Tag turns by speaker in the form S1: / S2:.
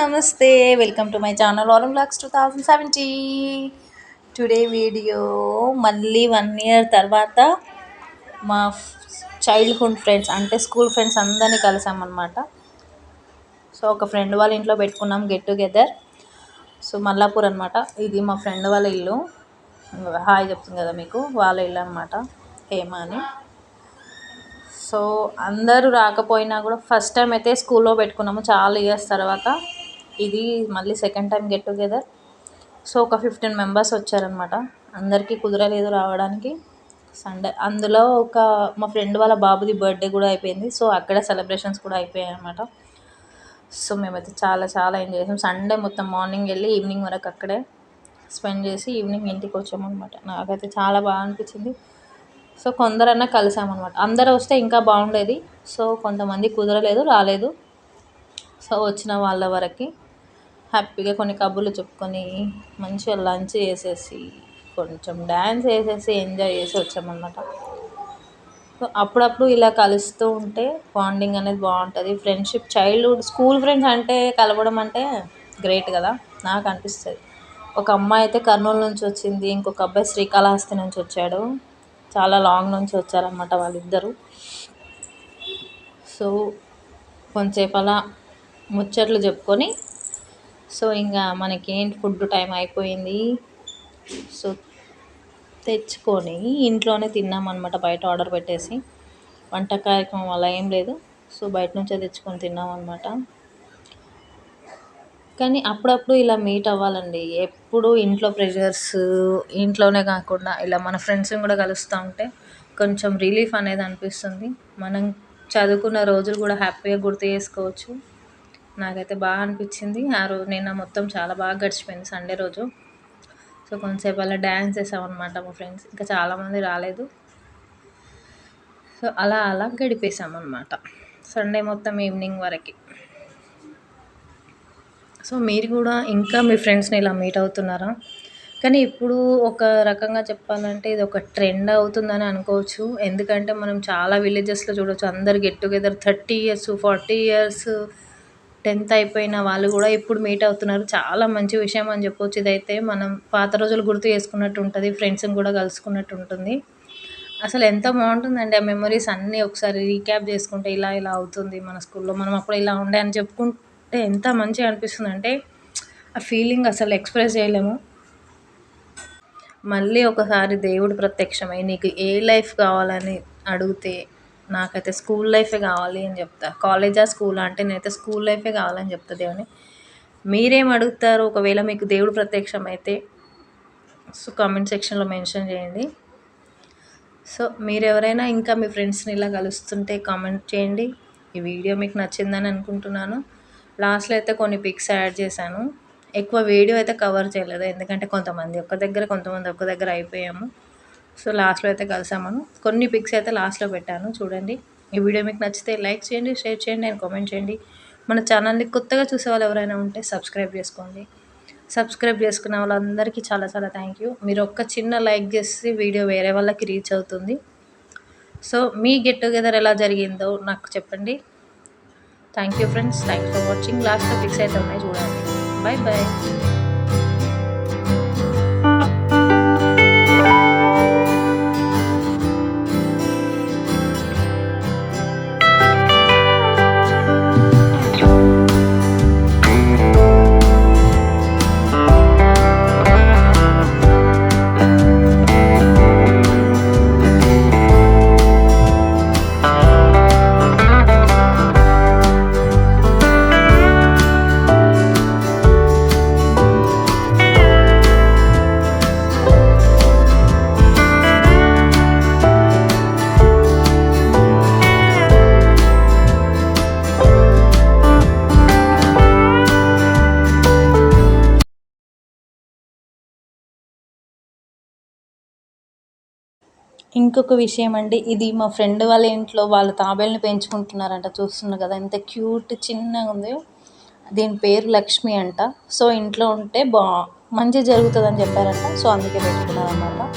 S1: నమస్తే. Welcome to my channel all blogs two thousand seventy today video మళ్ళీ one year తర్వాత మా childhood friends అంటే స్కూల్ ఫ్రెండ్స్ అందరినీ కలిసామన్నమాట సో ఒక ఫ్రెండ్ వాళ్ళ ఇంట్లో పెట్టుకున్నాం గెట్ టుగెదర్ సో మల్లాపూర్ అనమాట ఇది మా ఫ్రెండ్ వాళ్ళ ఇల్లు. హాయ్ చెప్తుంది కదా మీకు వాళ్ళ ఇల్లు అనమాట హేమ అని. సో అందరూ రాకపోయినా కూడా ఫస్ట్ టైం అయితే స్కూల్లో పెట్టుకున్నాము. చాలా ఇయర్స్ తర్వాత ఇది మళ్ళీ second time get together so ఒక ఫిఫ్టీన్ మెంబర్స్ వచ్చారనమాట అందరికీ కుదరలేదు రావడానికి. సండే అందులో ఒక మా ఫ్రెండ్ వాళ్ళ బాబుది బర్త్డే కూడా అయిపోయింది. సో అక్కడ సెలబ్రేషన్స్ కూడా అయిపోయాయి అనమాట సో మేమైతే చాలా చాలా ఎంజాయ్ చేసాం. సండే మొత్తం మార్నింగ్ వెళ్ళి ఈవినింగ్ వరకు అక్కడే స్పెండ్ చేసి ఈవినింగ్ ఇంటికి వచ్చామన్నమాట. నాకైతే చాలా బాగా అనిపించింది. సో కొందరన్నా కలిసామన్నమాట. అందరూ వస్తే ఇంకా బాగుండేది. సో కొంతమంది కుదరలేదు రాలేదు. సో వచ్చిన వాళ్ళ వరకు. హ్యాపీగా కొన్ని కబుర్లు చెప్పుకొని మంచిగా లంచ్ చేసేసి కొంచెం డ్యాన్స్ వేసేసి ఎంజాయ్ చేసి వచ్చామన్నమాట. సో అప్పుడప్పుడు ఇలా కలుస్తూ ఉంటే బాండింగ్ అనేది బాగుంటుంది. ఫ్రెండ్షిప్ చైల్డ్హుడ్ స్కూల్ ఫ్రెండ్స్ అంటే కలవడం అంటే గ్రేట్ కదా నాకు అనిపిస్తుంది. ఒక అమ్మాయి అయితే కర్నూలు నుంచి వచ్చింది ఇంకొక అబ్బాయి శ్రీకాళహస్తి నుంచి వచ్చాడు. చాలా లాంగ్ నుంచి వచ్చారనమాట వాళ్ళిద్దరు. సో కొంచెంసేపు అలా ముచ్చట్లు చెప్పుకొని సో ఇంకా మనకేంటి ఫుడ్ టైం అయిపోయింది. సో తెచ్చుకొని ఇంట్లోనే తిన్నామన్నమాట బయట ఆర్డర్ పెట్టేసి. వంట కార్యక్రమం అలా ఏం లేదు. సో బయట నుంచే తెచ్చుకొని తిన్నామన్నమాట కానీ అప్పుడప్పుడు ఇలా మీట్ అవ్వాలండి. ఎప్పుడు ఇంట్లో ప్రెషర్స్ ఇంట్లోనే కాకుండా ఇలా మన ఫ్రెండ్స్ని కూడా కలుస్తూ ఉంటే కొంచెం రిలీఫ్ అనేది అనిపిస్తుంది. మనం చదువుకున్న రోజులు కూడా హ్యాపీగా గుర్తు చేసుకోవచ్చు. నాకైతే బాగా అనిపించింది. ఆ రోజు నిన్న మొత్తం చాలా బాగా గడిచిపోయింది సండే రోజు. సో కొంతసేపు అలా డ్యాన్స్ చేసామన్నమాట మా ఫ్రెండ్స్. ఇంకా చాలామంది రాలేదు. సో అలా అలా గడిపేసామన్నమాట సండే మొత్తం ఈవినింగ్ వరకు. సో మీరు కూడా ఇంకా మీ ఫ్రెండ్స్ని ఇలా మీట్ అవుతున్నారా? కానీ ఇప్పుడు ఒక రకంగా చెప్పాలంటే ఇది ఒక ట్రెండ్ అవుతుందని అనుకోవచ్చు. ఎందుకంటే మనం చాలా విలేజెస్లో చూడవచ్చు అందరు get together thirty years forty years tenth అయిపోయిన వాళ్ళు కూడా ఇప్పుడు మీట్ అవుతున్నారు. చాలా మంచి విషయం అని చెప్పవచ్చు ఇదైతే మనం పాత రోజులు గుర్తు చేసుకున్నట్టు ఉంటుంది. ఫ్రెండ్స్ని కూడా కలుసుకున్నట్టు ఉంటుంది. అసలు ఎంత బాగుంటుందండి ఆ మెమరీస్ అన్నీ ఒకసారి రీక్యాప్ చేసుకుంటే ఇలా ఇలా అవుతుంది మన స్కూల్లో. మనం అప్పుడు ఇలా ఉండే అని చెప్పుకుంటే ఎంత మంచిగా అనిపిస్తుంది అంటే ఆ ఫీలింగ్ అసలు ఎక్స్ప్రెస్ చేయలేము. మళ్ళీ ఒకసారి దేవుడు ప్రత్యక్షమై నీకు ఏ లైఫ్ కావాలని అడిగితే నాకైతే స్కూల్ లైఫే కావాలి అని చెప్తా. కాలేజా స్కూలా అంటే నేనైతే స్కూల్ లైఫే కావాలని చెప్తా దేవుని. మీరేం అడుగుతారు? ఒకవేళ మీకు దేవుడు ప్రత్యక్షం అయితే సో కామెంట్ సెక్షన్లో మెన్షన్ చేయండి. సో మీరు ఎవరైనా ఇంకా మీ ఫ్రెండ్స్ని ఇలా కలుస్తుంటే కామెంట్ చేయండి. ఈ వీడియో మీకు నచ్చిందని అనుకుంటున్నాను. లాస్ట్లో అయితే కొన్ని పిక్స్ యాడ్ చేశాను. ఎక్కువ వీడియో అయితే కవర్ చేయలేదు. ఎందుకంటే కొంతమంది ఒక్క దగ్గర కొంతమంది ఒక్క దగ్గర అయిపోయాము. సో లాస్ట్లో అయితే కలిసామను. కొన్ని పిక్స్ అయితే లాస్ట్లో పెట్టాను చూడండి. ఈ వీడియో మీకు నచ్చితే లైక్ చేయండి షేర్ చేయండి అండ్ కామెంట్ చేయండి. మన ఛానల్ని కొత్తగా చూసే వాళ్ళు ఎవరైనా ఉంటే సబ్స్క్రైబ్ చేసుకోండి. సబ్స్క్రైబ్ చేసుకున్న వాళ్ళందరికీ చాలా చాలా థ్యాంక్ యూ. మీరు ఒక్క చిన్న లైక్ చేసి వీడియో వేరే వాళ్ళకి రీచ్ అవుతుంది. సో మీ గెట్ టుగెదర్ ఎలా జరిగిందో నాకు చెప్పండి. Thank you friends. Thank for watching. లాస్ట్లో ఫిక్స్ అయితే ఉన్నాయి చూడండి. బాయ్ బాయ్ ఇంకొక విషయం అండి. ఇది మా ఫ్రెండ్ వాళ్ళ ఇంట్లో వాళ్ళ తాబేల్ని పెంచుకుంటున్నారంట. చూస్తున్నారు కదా ఎంత క్యూట్ చిన్నగా ఉంది. దీని పేరు లక్ష్మి అంట. సో ఇంట్లో ఉంటే బా మంచి జరుగుతుందని చెప్పారంట. సో అందుకే పెట్టుకున్నారన్నమాట.